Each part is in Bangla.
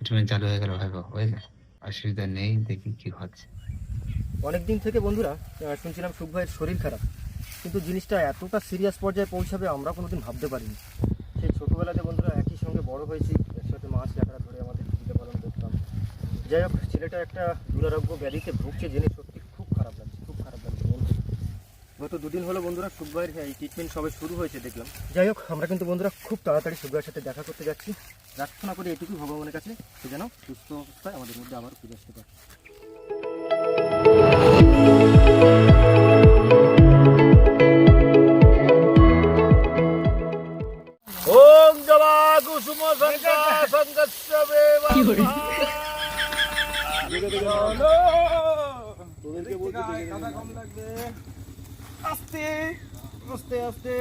ট্রিটমেন্ট চালু হয়ে গেল ভাই বুঝলে অসুবিধা নেই, দেখি কি হচ্ছে। অনেক দিন থেকে বন্ধুরা শুনছিলাম সুখ ভাইয়ের শরীর খারাপ। কিন্তু জিনিসটা এতটা সিরিয়াস পর্যায়ে পৌঁছাবে আমরা কোনোদিন ভাবতে পারিনি। সেই ছোটোবেলাতে বন্ধুরা একই সঙ্গে বড় হয়েছি, একসাথে মাছ কাঁকড়া ধরে আমাদের জীবিকা পালন করতাম। যাই হোক, ছেলেটা একটা দুরারোগ্য ব্যাধিতে ভুগছে জেনে সত্যি খুব খারাপ লাগছে খুব খারাপ লাগছে বন্ধু গত দুদিন হলো বন্ধুরা ভাইয়ের এই ট্রিটমেন্ট সবে শুরু হয়েছে দেখলাম। যাই হোক আমরা কিন্তু বন্ধুরা খুব তাড়াতাড়ি সুখ সাথে দেখা করতে যাচ্ছি। প্রার্থনা করি এটুকুই ভগবানের কাছে সে যেন সুস্থ অবস্থায় আমাদের মধ্যে আবার ফিরে আসতে পারে। ওম জবা কুসুম সংকা সংগস্য আস্তে আস্তে আস্তে।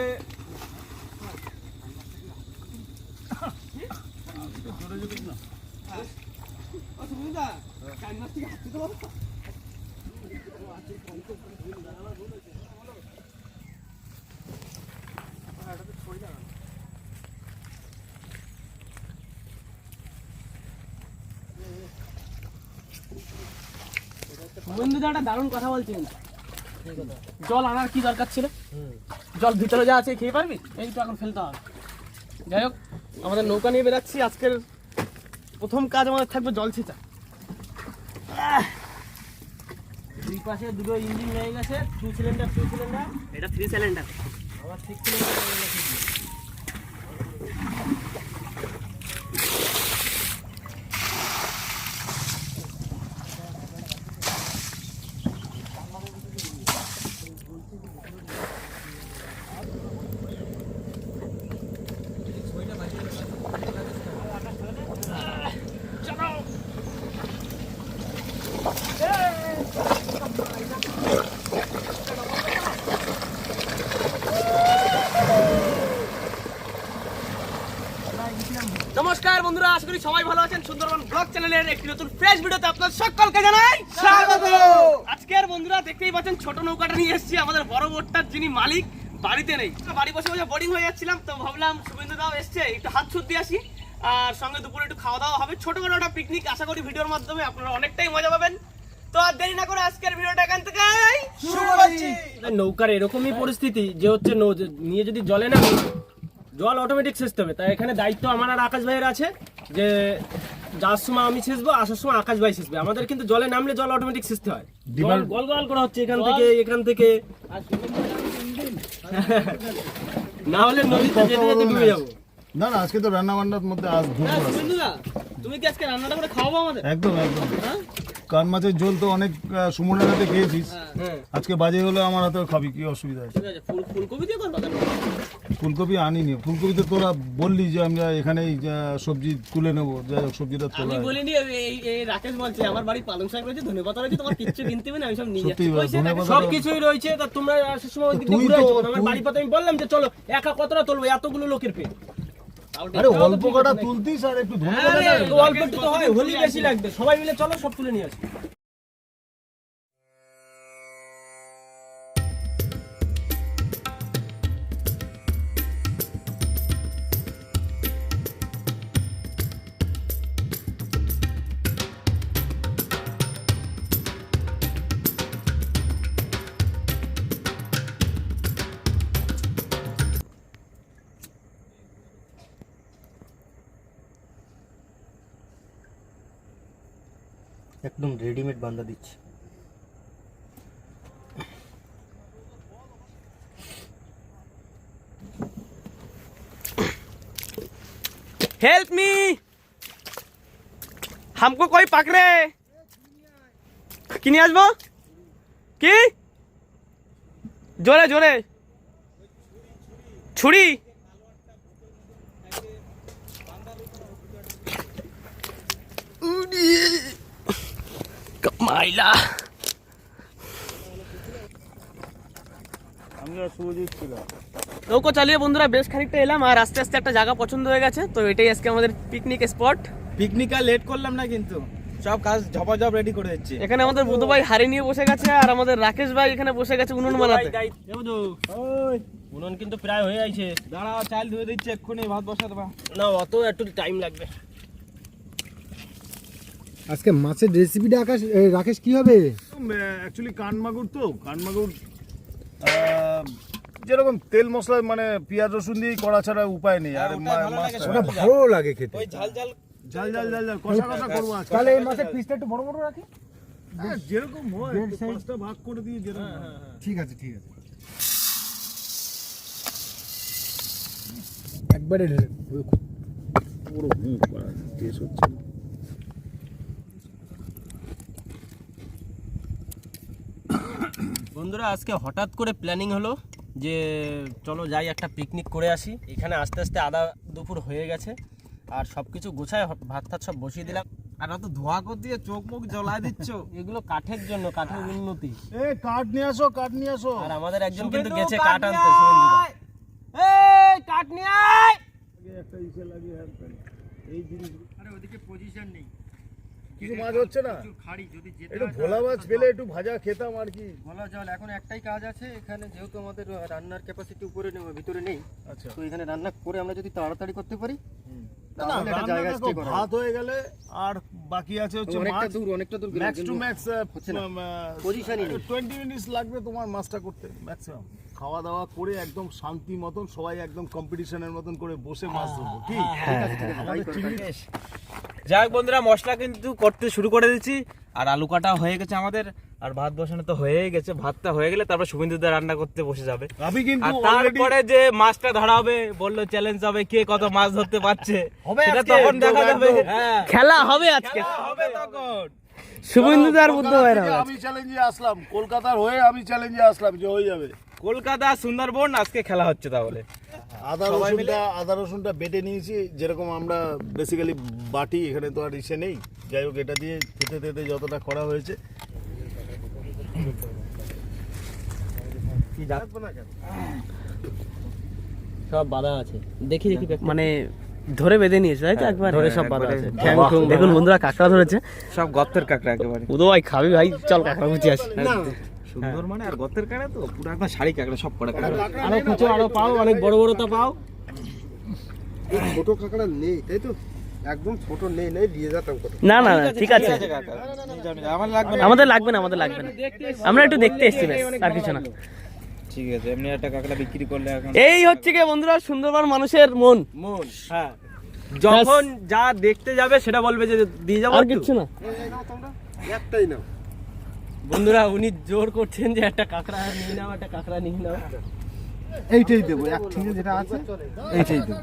বন্ধুদা একটা দারুণ কথা বলছেন। জল আনার কি দরকার ছিল? জল ভিতরে যা আছে খেয়ে পারবি? এই তো এখন ফেলতে হবে। যাই হোক আমাদের নৌকা নিয়ে বেরাচ্ছি। আজকের প্রথম কাজ আমাদের থাকবে জল ছেঁচা! দুই পাশে দুটো ইঞ্জিন হয়ে গেছে। টু সিলিন্ডার টু সিলিন্ডার এটা থ্রি সিলিন্ডার আমার সিক্স সিলিন্ডার নমস্কার বন্ধুরা আশা করি সবাই ভালো আছেন। সুন্দরবন ব্লগ চ্যানেলের একটি নতুন ফ্রেশ ভিডিওতে আপনার সকলকে জানাই স্বাগত। আজকের বন্ধুরা দেখতেই পাচ্ছেন ছোট নৌকাটা নিয়ে এসেছি আমাদের বড় বোটটার যিনি মালিক বাড়িতে নেই। বাড়ি বসে বসে বোরিং হয়ে যাচ্ছিলাম তো ভাবলাম শুভেন্দু দাও এসছে একটু হাত ছুট দিয়ে আসি। আর সঙ্গে দুপুরে একটু খাওয়া দাওয়া হবে। ছোটখাটো একটা পিকনিক আশা করি ভিডিওর মাধ্যমে আপনারা অনেকটাই মজা পাবেন। তো আর দেরি না করে আজকের ভিডিওটা এখান থেকে শুরু করছি। নৌকার এরকমই পরিস্থিতি যে হচ্ছে নৌ- নিয়ে যদি জলে নামি জল অটোমেটিক সেচতে হবে। তাই এখানে দায়িত্ব আমার আর আকাশ ভাইয়ের আছে যে যাওয়ার সময় আমি সেচবো আসার সময় আকাশ ভাই সেচবে আমাদের কিন্তু জলে নামলে জল অটোমেটিক সেচতে হয়। জল গল গল করা হচ্ছে এখান থেকে এখান থেকে। না হলে নদীতে যেতে যেতে ডুবে যাব। না না আজকে তো রান্না বান্নার মধ্যে আজ আছে তুমি কি আজকে রান্নাটা করে খাওয়াবো আমাদের? একদম একদম। হ্যাঁ? কান মাছের ঝোল তো অনেক সুমনের হাতে খেয়েছিস। হ্যাঁ আজকে বাজে হলে আমার হাতেও খাবি কি অসুবিধা আছে? ফুলকপি দিয়ে করব? ফুলকপি আনিনি। ফুলকপি তো তোরা বললি যে আমরা এখানেই সবজি তুলে নেব। যাই হোক সবজিটা তোলা আমি বলিনি এই- রাকেশ বলছে আমার বাড়ি পালং শাক রয়েছে ধনে পাতা রয়েছে তোমার কিচ্ছু কিনতে হবে না আমি সব নিয়ে যাচ্ছি। সব কিছুই রয়েছে তা তোমরা আসার সময় দিক ঘুরে আমার বাড়ি পাতা আমি বললাম যে চলো একা কতটা তুলবো? এতগুলো লোকের পেট। আরে অল্প কটা তুলতিস আর একটু দে। অল্প একটু তো হয় হোলি বেশি লাগবে সবাই মিলে চলো সব তুলে নিয়ে আসি একদম রেডিমেড বান্ধা দিচ্ছে हेल्प मी हमको कोई पकड़े কিনে আসবো কি জোরে জোরে ছুরি মাইলা। নৌকো চালিয়ে বন্ধুরা বেশ খানিকটা এলাম আর আস্তে আস্তে একটা জায়গা পছন্দ হয়ে গেছে তো এটাই আজকে আমাদের পিকনিক স্পট পিকনিক আর লেট করলাম না কিন্তু সব কাজ ঝপাঝপ রেডি করে দিচ্ছি। এখানে আমাদের বুধ ভাই হাড়ি নিয়ে বসে গেছে আর আমাদের রাকেশ ভাই এখানে বসে গেছে উনুন বানাতে। উনুন কিন্তু প্রায় হয়ে আইছে। দাঁড়াও চাল ধুয়ে দিচ্ছে এক্ষুনি ভাত বসা দেবা না অত একটু টাইম লাগবে। আজকে মাছের রেসিপিটা আকাশ রাকেশ কি হবে? অ্যাকচুয়ালি কানমাগুর তো কানমাগুর যেরকম তেল মশলা মানে পেঁয়াজ রসুন দিয়ে করা ছাড়া উপায় নেই আর মা- মাছটা- ওটা ভালো লাগে খেতে। ওই ঝাল ঝাল ঝাল ঝাল ঝাল ঝাল কষা কষা করব আজকে। তাহলে এই মাছের পিসটা একটু বড় বড় রাখি? হ্যাঁ, যেরকম হয় পাঁচটা ভাগ করে দিয়ে যেরকম ঠিক আছে ঠিক আছে। একবারে ঢেলে পুরো মুখ করা টেস্ট হচ্ছে বন্ধুরা আজকে হঠাৎ করে প্ল্যানিং হলো যে চলো যাই একটা পিকনিক করে আসি। এখানে আস্তে আস্তে আদা দুপুর হয়ে গেছে আর সব কিছু গোছায় ভাত টাত সব বসিয়ে দিলাম। আর অত ধোয়া কর দিয়ে চোখ মুখ জ্বলাই দিচ্ছ। এগুলো কাঠের জন্য কাঠের উন্নতি। এ কাঠ নিয়ে আসো কাঠ নিয়ে আসো। আর আমাদের একজন কিন্তু গেছে কাঠ আনতে। আয়! এই কাঠ নিয়ে আয়! একটা ইসে লাগিয়ে এই জিনিস আরে ওদিকে পজিশন নেই। কিছু মাছ হচ্ছে না? একটু ভোলা মাছ পেলে একটু ভাজা খেতাম আর কি। বলা জল এখন একটাই কাজ আছে এখানে যেহেতু আমাদের রান্নার ক্যাপাসিটি উপরে নেই ভিতরে নেই আচ্ছা। তো এখানে রান্না করে আমরা যদি তাড়াতাড়ি করতে পারি ভাত হয়ে গেলে আর বাকি আছে হচ্ছে অনেকটা দূর অনেকটা দূর ম্যাক্স টু ম্যাক্স হচ্ছে না। টোয়েন্টি মিনিটস লাগবে তোমার মাছটা করতে ম্যাক্সিমাম খাওয়া দাওয়া করে একদম শান্তি মতন সবাই একদম কম্পিটিশনের মতন করে বসে মাছ ধরবো কি? আমাদের চিংড়ি যাই হোক বন্ধুরা মশলা কিন্তু করতে শুরু করে দিচ্ছি আর আলু কাটা হয়ে গেছে আমাদের। আর ভাত বসানো তো হয়েই গেছে। ভাতটা হয়ে গেলে তারপর শুভেন্দুদা রান্না করতে বসে যাবে। আমি কিন্তু তারপরে যে মাছটা ধরা হবে বলল চ্যালেঞ্জ হবে কে কত মাছ ধরতে পারছে? সেটা তখন দেখা যাবে। হ্যাঁ। খেলা হবে আজকে। হবে তখন। শুভেন্দুদার বুদ্ধ আমি চ্যালেঞ্জে আসলাম। কলকাতার হয়ে আমি চ্যালেঞ্জে আসলাম যে হয়ে যাবে। কলকাতা সুন্দরবন আজকে খেলা হচ্ছে তাহলে। আদা রসুনটা আদা রসুনটা বেটে নিয়েছি যেরকম আমরা বেসিক্যালি বাটি এখানে তো আর ইসে নেই। যাই হোক এটা দিয়ে খেতে খেতে যতটা করা হয়েছে। সব বাধা আছে। দেখি দেখি মানে ধরে বেঁধে নিয়েছে তাই তো? একবার। ধরে সব বাধা আছে। দেখুন বন্ধুরা কাঁকড়া ধরেছে। সব গর্তের কাঁকড়া একেবারে। উদো ভাই খাবি ভাই চল কাঁকড়া খুঁজে আসি। সুন্দর মানে আর গর্তের কাঁকড়া তো পুরো একদম শাড়ি কাঁকড়া সব কটা কাঁকড়া। আরও খুঁজো আরও পাও অনেক বড় বড় তা পাও। ছোট কাঁকড়া নেই তাই তো? একদম ছোট নেই নেই দিয়ে যেতাম না না না, ঠিক আছে। লাগবে না। আমাদের লাগবে না আমাদের লাগবে না। আমরা একটু দেখতে এসেছি আর কিছু না। ঠিক আছে এমনি একটা কাঁকড়া বিক্রি করলে এখন এই হচ্ছে কি বন্ধুরা সুন্দরবন মানুষের মন। মন হ্যাঁ। যখন যা দেখতে যাবে সেটা বলবে যে দিয়ে যাব আর কিছু না। একটাই নাও। বন্ধুরা উনি জোর করছেন যে একটা কাঁকড়া নিয়ে নাও একটা কাঁকড়া নিয়ে নাও। এইটাই দেবো এক ঠিঙে যেটা আছে এইটাই দেবো।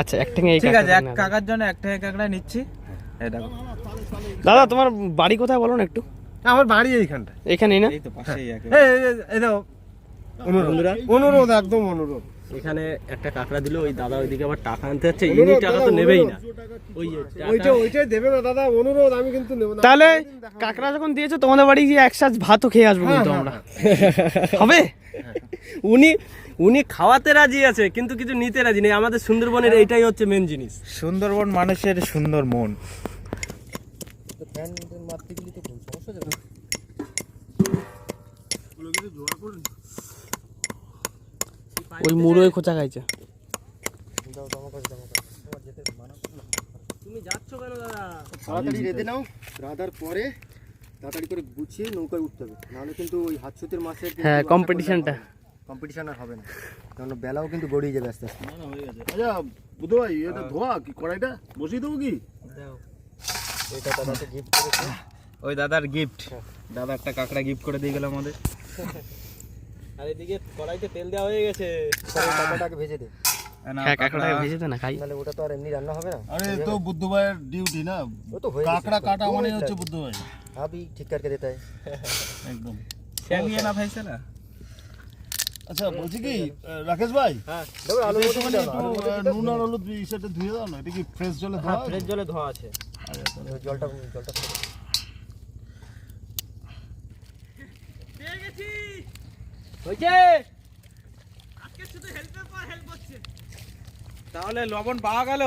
আচ্ছা এক ঠেঙে এই ঠিক আছে এক কাকার জন্য একটা কাঁকড়া নিচ্ছি। এই দেখো। দাদা তোমার বাড়ি কোথায় বলো না একটু? আমার বাড়ি এইখানটা এখানেই না? এই তো পাশেই এই, এই দেখো। অনুরোধ অনুরোধ একদম অনুরোধ। এখানে একটা কাঁকড়া দিল ওই দাদা ওইদিকে আবার টাকা আনতে যাচ্ছে ইনি টাকা তো নেবেই না। ওই ওইটা ওইটাই দেবে না দাদা অনুরোধ আমি কিন্তু নেব না। তাহলে কাঁকড়া যখন দিয়েছ তোমাদের বাড়ি গিয়ে এক সাজ ভাতও খেয়ে আসব কিন্তু আমরা। হবে? উনি উনি খাওয়াতে রাজি আছে কিন্তু কিছু নিতে রাজি নেই। আমাদের সুন্দরবনের এইটাই হচ্ছে মেন জিনিস। সুন্দরবন মানুষের সুন্দর মন। মারতে গেলে তো খুব সমস্যা যাবে ওই মুড়োয় খোঁচা খাইছে। তুমি যাচ্ছ কেন দাদা? তাড়াতাড়ি রেঁধে নাও রাধার পরে তাড়াতাড়ি করে গুছিয়ে নৌকায় উঠতে হবে। নাহলে কিন্তু ওই হাতসুতির মাছের হ্যাঁ, competition-টা। কম্পিটিশন আর হবে না। কারণ বেলাও কিন্তু গড়িয়ে যাবে আস্তে আস্তে। না হয়ে গেছে। আচ্ছা বুধ ভাই এটা ধোয়া কি কড়াইটা? বসিয়ে দেবো কি? এটা দাদাকে গিফট করেছে। ওই দাদার গিফট দাদা একটা কাঁকড়া গিফট করে দিয়ে গেল আমাদের। আর এদিকে কড়াইতে তেল দেওয়া হয়ে গেছে। কাঁকড়াটাকে ভেজে হ্যাঁ ভেজে দে না হ্যাঁ, হ্যাঁ। না। আচ্ছা বলছি কি হ্যাঁ, রাকেশ ভাই? হ্যাঁ। নুন আর হলুদ ধুয়ে দাও না ফ্রেশ জলে ফ্রেশ জলে ধোয়া আছে। জলটা জলটা তাহলে লবণ পাওয়া গেল?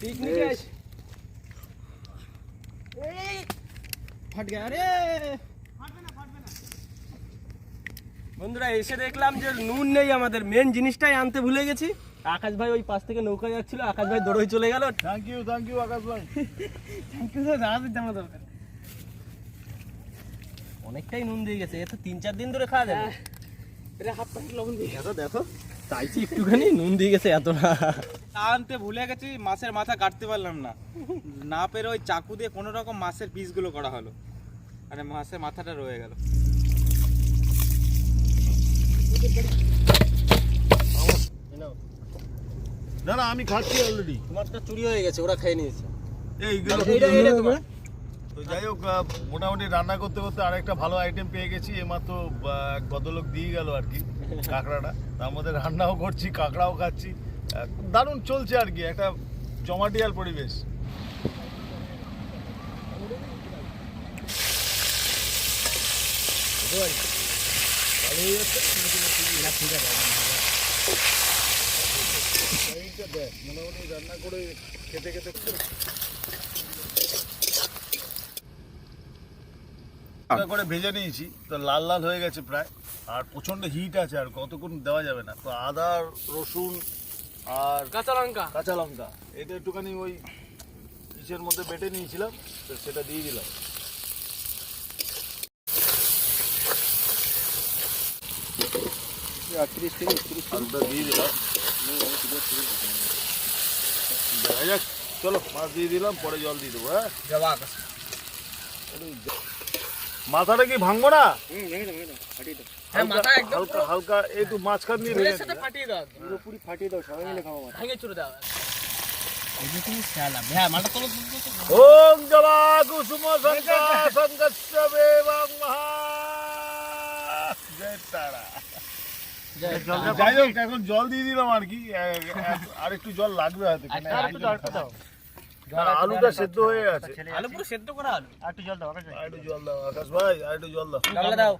পিকনিকে ফাট গয়া রে বন্ধুরা এসে দেখলাম যে নুন নেই আমাদের। মেন জিনিসটাই আনতে ভুলে গেছি। আকাশ ভাই ওই পাশ থেকে নৌকা যাচ্ছিল আকাশ ভাই দৌড়ই চলে গেল। Thank you thank you Akash ভাই। জানাতে জানা দরকার। অনেকটাই নুন দিয়ে গেছে এ তো তিন চার দিন ধরে খাওয়া যাবে। এটা হাফ প্যাকেট লবণ দিয়ে। দেখো দেখো চাইছি একটুখানি নুন দিয়ে গেছে এত না আনতে ভুলে গেছি মাছের মাথা কাটতে পারলাম না। না পেরে ওই চাকু দিয়ে কোনো রকম মাছের পিসগুলো করা হলো। মানে মাছের মাথাটা রয়ে গেল। না না আমি খাচ্ছি অলরেডি মাছটা চুরি হয়ে গেছে ওরা খেয়ে নিয়েছে। এইগুলো এইটা এইটা তোমার তো যাই হোক মোটামুটি রান্না করতে করতে আরেকটা ভালো আইটেম পেয়ে গেছি, এমাত্র ভদ্রলোক দিয়ে গেল আর কি, কাঁকড়াটা। তার মধ্যে রান্নাও করছি, কাঁকড়াও খাচ্ছি দারুণ চলছে আর কি, একটা জমাটিয়াল পরিবেশ। মোটামুটি রান্না করে খেতে খেতে হালকা করে ভেজে নিয়েছি তো লাল লাল হয়ে গেছে প্রায়। আর প্রচণ্ড হিট আছে আর কতক্ষণ দেওয়া যাবে না। তো আদা রসুন আর কাঁচা লঙ্কা। কাঁচা লঙ্কা। এটা একটুখানি ওই ইসের মধ্যে বেটে নিয়েছিলাম তো সেটা দিয়ে দিলাম। আলুটা দিয়ে দিলাম। দেখা যাক চলো মাছ দিয়ে দিলাম পরে জল দিয়ে দেবো হ্যাঁ? মাথাটা কি ভাঙবো না? হ্যাঁ হালকা হালকা একটু মাঝখান দিয়ে ভেঙে সাথে ফাটিয়ে দাও পুরোপুরি ফাটিয়ে দাও সবাই মিলে খাওয়া ভেঙে চুরে দাও। হ্যাঁ মালটা তোলো ওম জবা কুসুম শঙ্কা শঙ্কস্য বেবং মহা। জয় তারা। যাই হোক এখন জল দিয়ে দিলাম আর কি। আর একটু জল লাগবে হয়তো। আলুটা সেদ্ধ হয়ে গেছে আলু পুরো সেদ্ধ করা আলু। আর একটু জল দাও। আকাশ ভাই একটু জল দাও। দাও।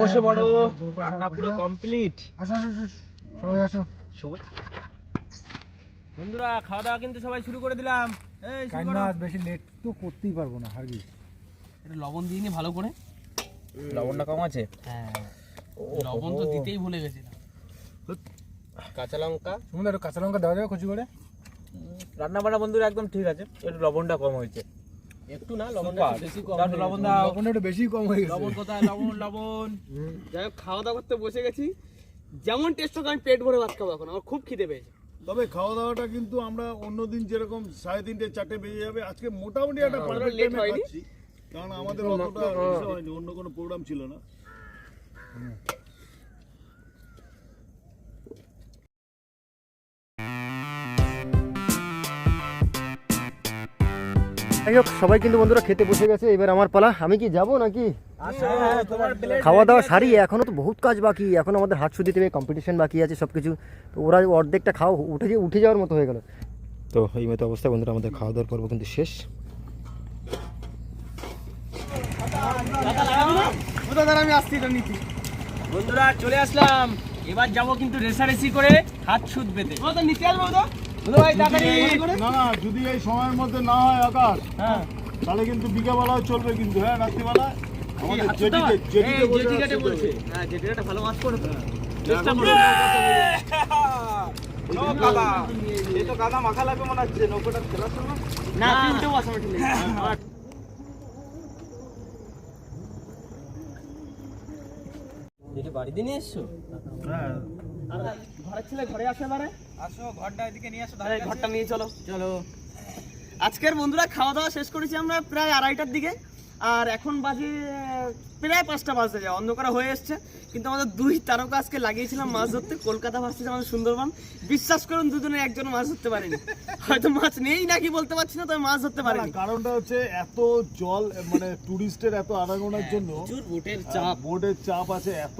বসে বড় রান্না পুরো কমপ্লিট আসো আসো আসো, সবাই বন্ধুরা খাওয়া দাওয়া কিন্তু সবাই শুরু করে দিলাম। এই শুরু করো। বেশি লেট তো করতেই পারব না হারগিস একটু লবণ দিয়ে নি ভালো করে। লবণটা কম আছে? হ্যাঁ। লবণ তো দিতেই ভুলে গেছিলাম কাঁচা লঙ্কা? সুমন একটু কাঁচা লঙ্কা দেওয়া যাবে কচি করে? রান্না বান্না বন্ধুরা একদম ঠিক আছে একটু লবণটা কম হয়েছে। একটু না লবণটা একটু বেশি কম দাও লবণ লবণটা একটু বেশি কম হয়ে গেছে। লবণ কোথায়? লবণ লবণ। যাই হোক খাওয়া দাওয়া করতে বসে গেছি। যেমন টেস্ট হোক আমি পেট ভরে ভাত খাব এখন আমার খুব খিদে পেয়েছে। তবে খাওয়া দাওয়াটা কিন্তু আমরা অন্যদিন যেরকম সাড়ে তিনটে চারটে বেজে যাবে। আজকে মোটামুটি একটা পারফেক্ট টাইমে খাচ্ছি। কারণ আমাদের অতটা হয়নি অন্য কোনো প্রোগ্রাম ছিল না। যাই হোক সবাই কিন্তু বন্ধুরা খেতে বসে গেছে এবার আমার পালা। আমি কি যাব নাকি? খাওয়া দাওয়া সারি এখনও তো বহুত কাজ বাকি এখন আমাদের হাত শুধু দেবে কম্পিটিশন বাকি আছে সব কিছু তো ওরা অর্ধেকটা খাওয়া উঠে যে উঠে যাওয়ার মতো হয়ে গেল। তো এই মতো অবস্থায় বন্ধুরা আমাদের খাওয়া দাওয়ার পর্ব কিন্তু শেষ। বন্ধুরা চলে আসলাম। এবার যাব কিন্তু রেসারেসি করে হাত সুদ পেতে নিতে আসব তো। না না যদি এই সময়ের মধ্যে না হয় আকাশ হ্যাঁ। তাহলে কিন্তু বিকেলবেলাও চলবে কিন্তু হ্যাঁ রাত্রিবেলা আমাদের জেটিতে জেটিতে এই, জেটিঘাটে বলছে। হ্যাঁ জেটিঘাটে ভালো মাছ পড়ে তো চেষ্টা এই তো গাদা মাখা লাগবে মনে হচ্ছে নৌকোটা না এটা নিয়ে এসছো? হ্যাঁ। আর ঘরের ছেলে ঘরে আসে এবারে। আসো ঘরটা এদিকে নিয়ে আসো ঘরটা নিয়ে চলো। চলো। আজকের বন্ধুরা খাওয়া দাওয়া শেষ করেছি আমরা প্রায় আড়াইটার দিকে। আর এখন বাজে প্রায় পাঁচটা বাজতে যায় অন্ধকার হয়ে এসছে। কিন্তু আমাদের দুই তারকা আজকে লাগিয়েছিলাম মাছ ধরতে। কলকাতা ভার্সেস আমাদের সুন্দরবন। বিশ্বাস করুন দুজনে একজন মাছ ধরতে পারেনি। হয়তো মাছ নেই নাকি বলতে পারছি না তবে মাছ ধরতে না, পারেনি। কারণটা হচ্ছে এত জল মানে টুরিস্টের এত আনাগোনার জন্য বোটের চাপ। বোর্ডের চাপ আছে এত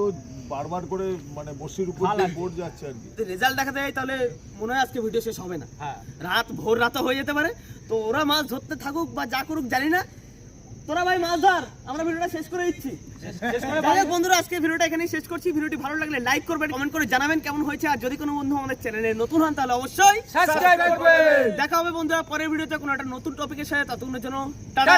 বারবার করে মানে বসির উপর বোর্ড যাচ্ছে আর কি। রেজাল্ট দেখাতে যায় তাহলে মনে হয় আজকে ভিডিও শেষ হবে না। হ্যাঁ। রাত ভোর রাতে হয়ে যেতে পারে। তো ওরা মাছ ধরতে থাকুক বা যা করুক জানি না। তোরা ভাই মাছ ধর আমরা ভিডিওটা শেষ করে দিচ্ছি। বন্ধুরা আজকে ভিডিওটা এখানেই শেষ করছি। ভিডিওটি ভালো লাগলে লাইক করবেন কমেন্ট করে জানাবেন কেমন হয়েছে। আর যদি কোনো বন্ধু আমাদের চ্যানেলে নতুন হন তাহলে অবশ্যই দেখা হবে বন্ধুরা পরের ভিডিওতে কোনো একটা নতুন টপিকের সাথে। ততক্ষণের জন্য টাটা।